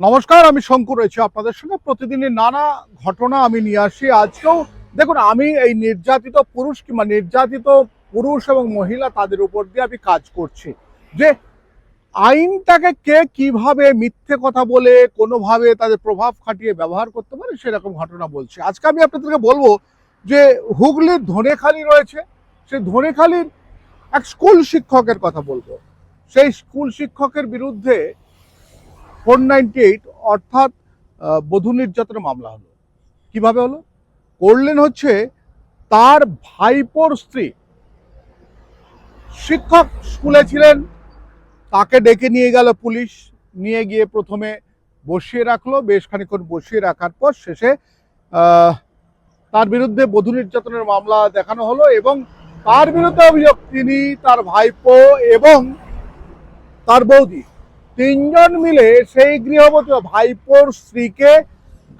নমস্কার, আমি শঙ্কর রয়েছি আপনাদের সঙ্গে। প্রতিদিনই নানা ঘটনা আমি নিয়ে আসি। আজকেও দেখুন, আমি এই নির্যাতিত পুরুষ কিংবা নির্যাতিত পুরুষ এবং মহিলা তাদের উপর দিয়ে আমি কাজ করছি। যে আইনটাকে কে কীভাবে মিথ্যে কথা বলে, কোনোভাবে তাদের প্রভাব খাটিয়ে ব্যবহার করতে পারে, সেরকম ঘটনা বলছি। আজকে আমি আপনাদেরকে বলব যে হুগলির ধনেখালি রয়েছে। সেই ধনেখালির এক স্কুল শিক্ষকের কথা বলব। সেই স্কুল শিক্ষকের বিরুদ্ধে ফোর নাইনটি এইট অর্থাৎ বধূ নির্যাতনের মামলা হলো। কীভাবে হলো? করলেন হচ্ছে তার ভাইপোর স্ত্রী। শিক্ষক স্কুলে ছিলেন, তাকে ডেকে নিয়ে গেল পুলিশ, নিয়ে গিয়ে প্রথমে বসিয়ে রাখল, বেশ খানিক্ষণ বসিয়ে রাখার পর শেষে তার বিরুদ্ধে বধূ নির্যাতনের মামলা দেখানো হলো এবং তার বিরুদ্ধে অভিযোগ, তিনি তার ভাইপো এবং তার বৌদি তিনজন মিলে সেই গৃহবধূ ভাইপোর স্ত্রীকে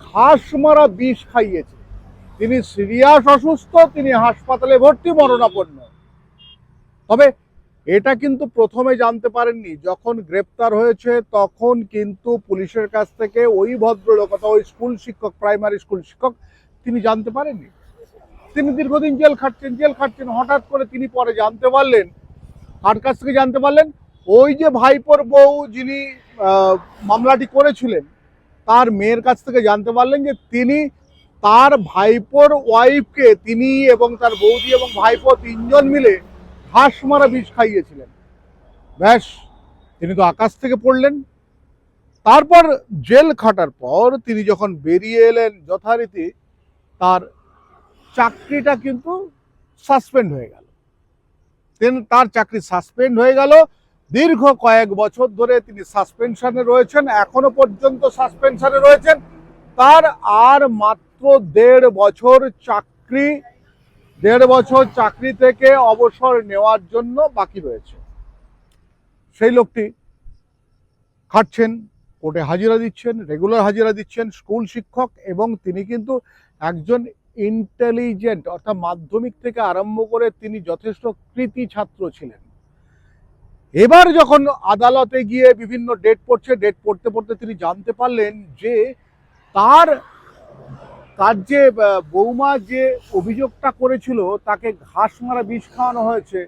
ঘাস মারা বিষ খাইয়েছে। তিনি সিরিয়াস অসুস্থ, তিনি হাসপাতালে ভর্তি মরণাপন্ন। তবে এটা কিন্তু প্রথমে জানতে পারেননি। যখন গ্রেপ্তার হয়েছে, তখন কিন্তু পুলিশের কাছ থেকে ওই ভদ্রলোক অথবা ওই স্কুল শিক্ষক, প্রাইমারি স্কুল শিক্ষক, তিনি জানতে পারেননি। তিনি দীর্ঘদিন জেল খাটছেন জেল খাটছেন। হঠাৎ করে তিনি পরে জানতে পারলেন কার কাছ থেকে জানতে পারলেন ওই যে ভাইপোর বউ যিনি মামলাটি করেছিলেন, তার মেয়ের কাছ থেকে জানতে পারলেন যে তিনি তার ভাইপোর ওয়াইফকে, তিনি এবং তার বৌদি এবং ভাইপো তিনজন মিলে হাঁস মারা বিষ খাইয়েছিলেন। ব্যাস, তিনি তো আকাশ থেকে পড়লেন। তারপর জেল খাটার পর তিনি যখন বেরিয়ে এলেন যথারীতি, তার চাকরিটা কিন্তু সাসপেন্ড হয়ে গেল। তার চাকরি সাসপেন্ড হয়ে গেল। দীর্ঘ কয়েক বছর ধরে তিনি সাসপেনশনে রয়েছেন, এখনও পর্যন্ত সাসপেনশনে রয়েছেন। তার আর মাত্র দেড় বছর চাকরি, দেড় বছর চাকরি থেকে অবসর নেওয়ার জন্য বাকি রয়েছে। সেই লোকটি খাটছেন, কোর্টে হাজিরা দিচ্ছেন, রেগুলার হাজিরা দিচ্ছেন স্কুল শিক্ষক এবং তিনি কিন্তু একজন ইন্টেলিজেন্ট অর্থাৎ মাধ্যমিক থেকে আরম্ভ করে তিনি যথেষ্ট কৃতি ছাত্র ছিলেন। এবার যখন আদালতে গিয়ে বিভিন্ন ডেট পড়ছে ডেট পড়তে পড়তে তিনি জানতে পারলেন যে তার তার যে বৌমা যে অভিযোগটা করেছিল, তাকে ঘাস মারা, বিষ খাওয়ানো হয়েছে।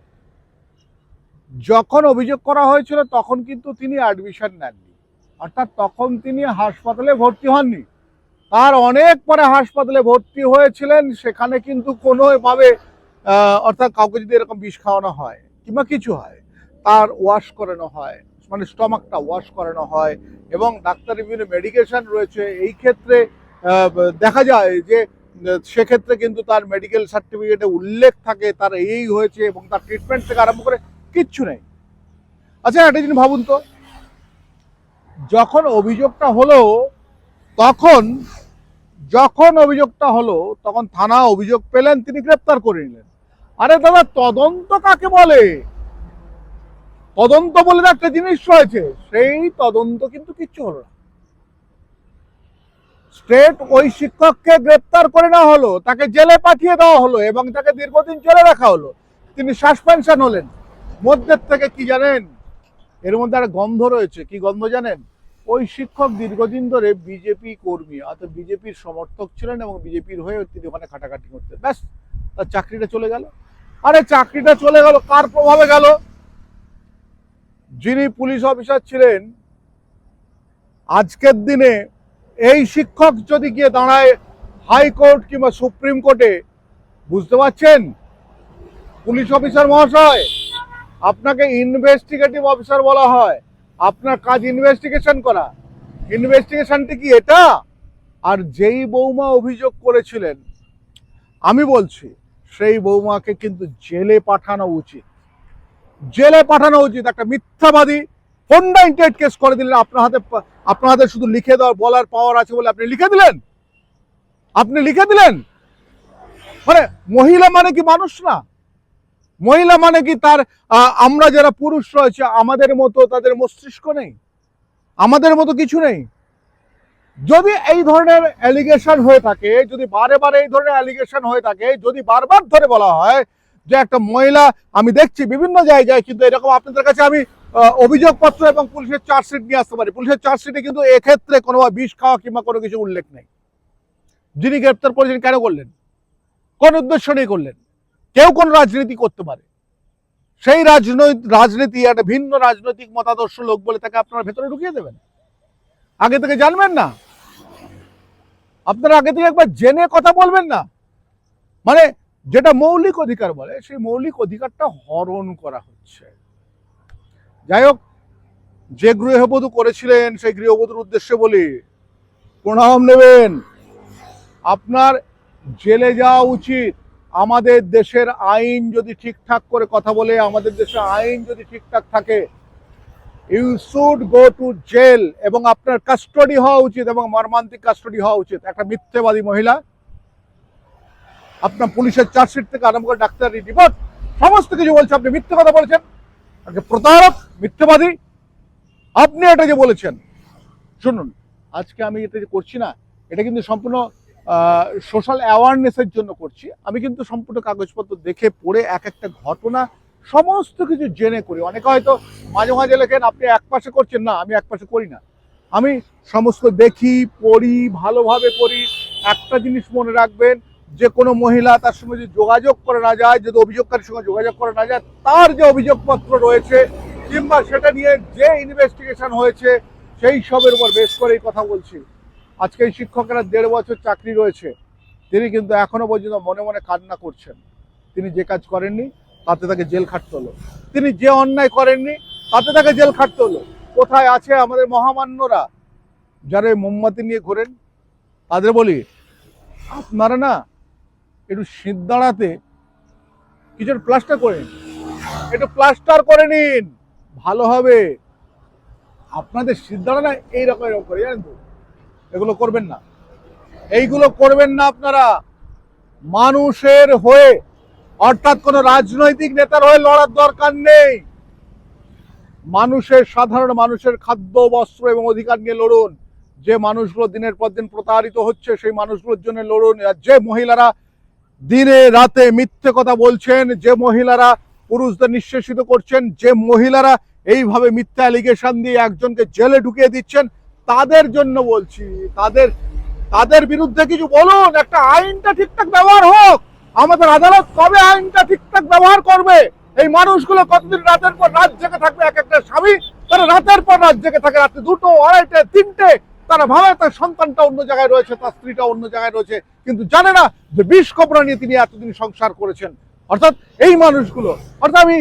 যখন অভিযোগ করা হয়েছিল, তখন কিন্তু তিনি অ্যাডমিশন নেননি। অর্থাৎ তখন তিনি হাসপাতালে ভর্তি হননি। তার অনেক পরে হাসপাতালে ভর্তি হয়েছিলেন, সেখানে কিন্তু কোনোভাবে অর্থাৎ কাউকে যদি এরকম বিষ খাওয়ানো হয়, কিংবা কিছু হয় তার ওয়াশ করানো হয়। মানে স্টমাকটা ওয়াশ করানো হয় এবং ডাক্তার বিভিন্ন মেডিকেশন রয়েছে। এই ক্ষেত্রে দেখা যায় যে, সেক্ষেত্রে কিন্তু তার মেডিকেল সার্টিফিকেটে উল্লেখ থাকে, তার এই হয়েছে এবং তার ট্রিটমেন্ট থেকে আরম্ভ করে কিচ্ছু নেই। আচ্ছা একটা জিনিস ভাবুন তো। যখন অভিযোগটা হলো, তখন, যখন অভিযোগটা হলো, তখন থানা অভিযোগ পেলেন, তিনি গ্রেপ্তার করে নিলেন। আরে দাদা, তদন্ত কাকে বলে? তদন্ত বলে একটা জিনিস রয়েছে, সেই তদন্ত কিন্তু কিচ্ছু হলো না। স্টেট ওই শিক্ষককে গ্রেপ্তার করে নেওয়া হলো, তাকে জেলে পাঠিয়ে দেওয়া হলো এবং তাকে দীর্ঘদিন জেলে রাখা হলো। তিনি সাসপেনশন হলেন। মধ্যের থেকে কি জানেন? এর মধ্যে একটা গন্ধ রয়েছে, কি গন্ধ জানেন? ওই শিক্ষক দীর্ঘদিন ধরে বিজেপি কর্মী, অর্থাৎ বিজেপির সমর্থক ছিলেন এবং বিজেপির হয়ে তিনি ওখানে খাটাখাটি করতেন। ব্যাস, তার চাকরিটা চলে গেল। আরে, চাকরিটা চলে গেল, কার প্রভাবে গেল? যিনি পুলিশ অফিসার ছিলেন, আজকের দিনে এই শিক্ষক যদি গিয়ে দাঁড়ায় হাইকোর্ট কিংবা সুপ্রিম কোর্টে, বুঝতে পারছেন? পুলিশ অফিসার মহাশয়, আপনাকে ইনভেস্টিগেটিভ অফিসার বলা হয়। আপনার কাজ ইনভেস্টিগেশন করা। ইনভেস্টিগেশনটি কি এটা? আর যেই বৌমা অভিযোগ করেছিলেন, আমি বলছি, সেই বৌমাকে কিন্তু জেলে পাঠানো উচিত। জেলে পাঠানো উচিত, একটা মিথ্যাবাদী ফোন নাইনটি কেস করে দিলেন। আপনার হাতে আপনার হাতে শুধু লিখে দেওয়ার বলার পাওয়ার আছে বলে আপনি লিখে দিলেন? আপনি লিখে দিলেন? মানে মহিলা মানে কি মানুষ না? মহিলা মানে কি তার আমরা যারা পুরুষ রয়েছে, আমাদের মতো তাদের মস্তিষ্ক নেই? আমাদের মতো কিছু নেই? যদি এই ধরনের অ্যালিগেশন হয়ে থাকে, যদি বারে বারে এই ধরনের অ্যালিগেশন হয়ে থাকে, যদি বারবার ধরে বলা হয় যে একটা মহিলা, আমি দেখছি বিভিন্ন জায়গায় কিন্তু এরকম আপনাদের কাছে আমি অভিযোগপত্র এবং পুলিশের চার্জশিট নিয়ে আসতে পারি। পুলিশের চার্জশিটে কিন্তু এক্ষেত্রে কোনো বিষ খাওয়া কিংবা কোনো কিছু উল্লেখ নেই। যিনি গ্রেপ্তার করেছেন, কেন করলেন? কোন উদ্দেশ্য নিয়ে করলেন? কেউ কোন রাজনীতি করতে পারে। সেই রাজনৈতিক রাজনীতি, একটা ভিন্ন রাজনৈতিক মতাদর্শ লোক বলে তাকে আপনারা ভেতরে ঢুকিয়ে দেবেন। আগে থেকে জানবেন না। আপনারা আগে থেকে একবার জেনে কথা বলবেন না। মানে যেটা মৌলিক অধিকার বলে, সেই মৌলিক অধিকারটা হরণ করা হচ্ছে। যাই হোক, যে গৃহবধূ করেছিলেন, সেই গৃহবধূর উদ্দেশ্যে বলি, প্রণাম নেবেন। আপনার জেলে যাওয়া উচিত। আমাদের দেশের আইন যদি ঠিকঠাক করে কথা বলে, আমাদের দেশের আইন যদি ঠিকঠাক থাকে you should go to jail এবং আপনার কাস্টডি হওয়া উচিত এবং মর্মান্তিক কাস্টডি হওয়া উচিত। একটা মিথ্যেবাদী মহিলা আপনার পুলিশের চার্জশিট থেকে আরম্ভ করে ডাক্তারি, রিপোর্ট, সমস্ত কিছু বলছে। আপনি মিথ্যে কথা বলেছেন। প্রতারক, মিথ্যেবাদী। আপনি এটা যে বলেছেন, শুনুন, আজকে আমি এটা যে করছি না, এটা কিন্তু সম্পূর্ণ সোশ্যাল অ্যাওয়ারনেসের জন্য করছি। আমি কিন্তু সম্পূর্ণ কাগজপত্র দেখে পড়ে এক একটা ঘটনা, সমস্ত কিছু জেনে করি। অনেকে হয়তো মাঝে মাঝে লেখেন, আপনি এক পাশে করছেন। না, আমি এক পাশে করি না। আমি সমস্ত দেখি, পড়ি, ভালোভাবে পড়ি। একটা জিনিস মনে রাখবেন যে কোনো মহিলা তার সঙ্গে যদি যোগাযোগ করে না যায়, যদি অভিযোগকারীর সঙ্গে যোগাযোগ করে না যায়, তার যে অভিযোগপত্র রয়েছে, কিংবা সেটা নিয়ে যে ইনভেস্টিগেশন হয়েছে, সেই সবের উপর বেশ করে এই কথা বলছি। আজকে এই শিক্ষকেরা দেড় বছর চাকরি রয়েছে। তিনি কিন্তু এখনও পর্যন্ত মনে মনে কান্না করছেন। তিনি যে কাজ করেননি, তাতে তাকে জেল খাটতে হলো। তিনি যে অন্যায় করেননি, তাতে তাকে জেল খাটতে হলো। কোথায় আছে আমাদের মহামান্যরা? যারা মোমবাতি নিয়ে ঘোরেন, তাদের বলি, আপনারা না একটু শীত দাঁড়াতে কিছু প্লাস্টার করে একটু প্লাস্টার করে নিন। ভালো হবে। আপনাদের শীত দাঁড়া না এইরকম এরকম করে, জানেন তো? এগুলো করবেন না। এইগুলো করবেন না আপনারা। মানুষের হয়ে, অর্থাৎ কোন রাজনৈতিক নেতার হয়ে লড়ার দরকার নেই। মানুষের, সাধারণ মানুষের খাদ্য, বস্ত্র এবং অধিকার নিয়ে লড়ুন। যে মানুষগুলো দিনের পর দিন প্রতারিত হচ্ছে, সেই মানুষগুলোর জন্য লড়ুন। আর যে মহিলারা দিনে রাতে মিথ্যে কথা বলছেন, যে মহিলারা পুরুষদের নিঃশেষিত করছেন, যে মহিলারা এইভাবে মিথ্যা অ্যালিগেশন দিয়ে একজনকে জেলে ঢুকিয়ে দিচ্ছেন, তাদের জন্য বলছি, তাদের তাদের বিরুদ্ধে কিছু বলুন, একটা আইনটা ঠিকঠাক ব্যবহার হোক। আমাদের আদালত কবে আইনটা ঠিকঠাক ব্যবহার করবে? এই মানুষগুলো কতদিন রাতের পর রাত জেগে থাকবে? এক একটা স্বামী তারা রাতের পর রাত জেগে থাকে রাতে দুটো, আড়াইটে, তিনটে তারা ভাবে তার সন্তানটা অন্য জায়গায় রয়েছে, তার স্ত্রীটা অন্য জায়গায় রয়েছে, কিন্তু জানে না যে বিষ কপড়া নিয়ে তিনি এতদিন সংসার করেছেন। অর্থাৎ এই মানুষগুলো, অর্থাৎ আমি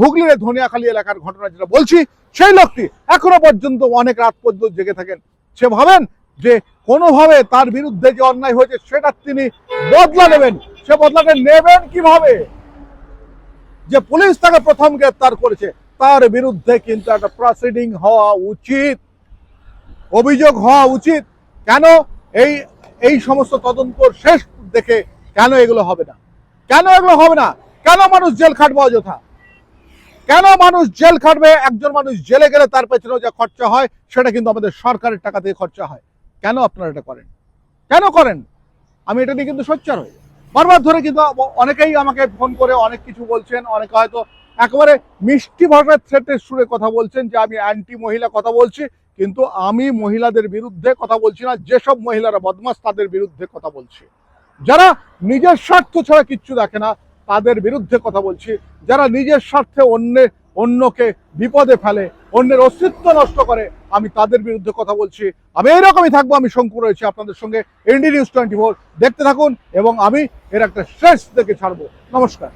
হুগলির ধনিয়াখালী এলাকার ঘটনা যেটা বলছি, সেই লোকটি এখনও পর্যন্ত অনেক রাত পর্যন্ত জেগে থাকেন। সে ভাবেন যে কোনোভাবে তার বিরুদ্ধে যে অন্যায় হয়েছে, সেটা তিনি বদলা নেবেন। সে বদলাটা নেবেন কীভাবে? যে পুলিশ তাকে প্রথম গ্রেপ্তার করেছে, তার বিরুদ্ধে কিন্তু একটা প্রসিডিং হওয়া উচিত। অভিযোগ হওয়া উচিত। কেন এই এই সমস্ত তদন্ত শেষ দেখে কেন এগুলো হবে না? কেন এগুলো হবে না? কেন মানুষ জেল খাটবে অযথা? কেন মানুষ জেল খাটবে? একজন মানুষ জেলে গেলে তার পেছনেও যা খরচা হয়, সেটা কিন্তু আমাদের সরকারের টাকা থেকে খরচা হয়। কেন আপনারা এটা করেন? কেন করেন? আমি এটা নিয়ে কিন্তু সোচ্চার হই। বারবার ধরে কিন্তু অনেকেই আমাকে ফোন করে, অনেক কিছু বলছেন, অনেকে হয়তো একেবারে মিষ্টি ভাষার থ্রেটের সুরে কথা বলছেন যে আমি অ্যান্টি মহিলা কথা বলছি। কিন্তু আমি মহিলাদের বিরুদ্ধে কথা বলছি না, যেসব মহিলারা বদমাস তাদের বিরুদ্ধে কথা বলছি। যারা নিজের স্বার্থ ছাড়া কিচ্ছু দেখে না, তাদের বিরুদ্ধে কথা বলছি। যারা নিজের স্বার্থে অন্যের অন্যকে বিপদে ফেলে, অন্যের অস্তিত্ব নষ্ট করে, আমি তাদের বিরুদ্ধে কথা বলছি। আমি এইরকমই থাকব, আমি শঙ্কু রয়েছি আপনাদের সঙ্গে। এনডি নিউজ টোয়েন্টি ফোর, দেখতে থাকুন এবং আমি এর একটা শেষ থেকে ছাড়বো। নমস্কার।